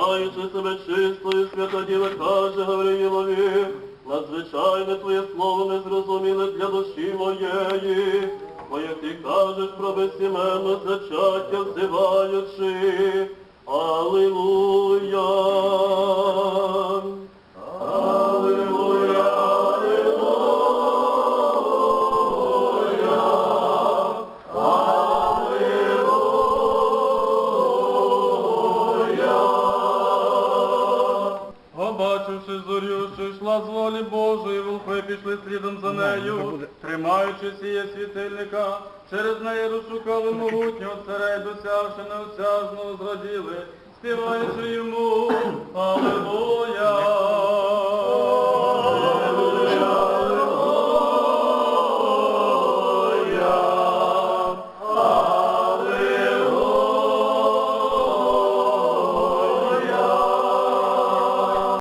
Вважаючи себе чистою, свята діва каже Гавриїлові, надзвичайне твоє слово незрозуміле для душі моєї, бо як ти кажеш про безсіменно зачаття, взиваючи. Аллилуйя! Зорю, що йшла з волі Божої, волхви пішли слідом за нею, тримаючи сіє світильника, через неї розшукали могутнього царя й досягши неосяжного зраділи, співаючи йому. Аллилуйя.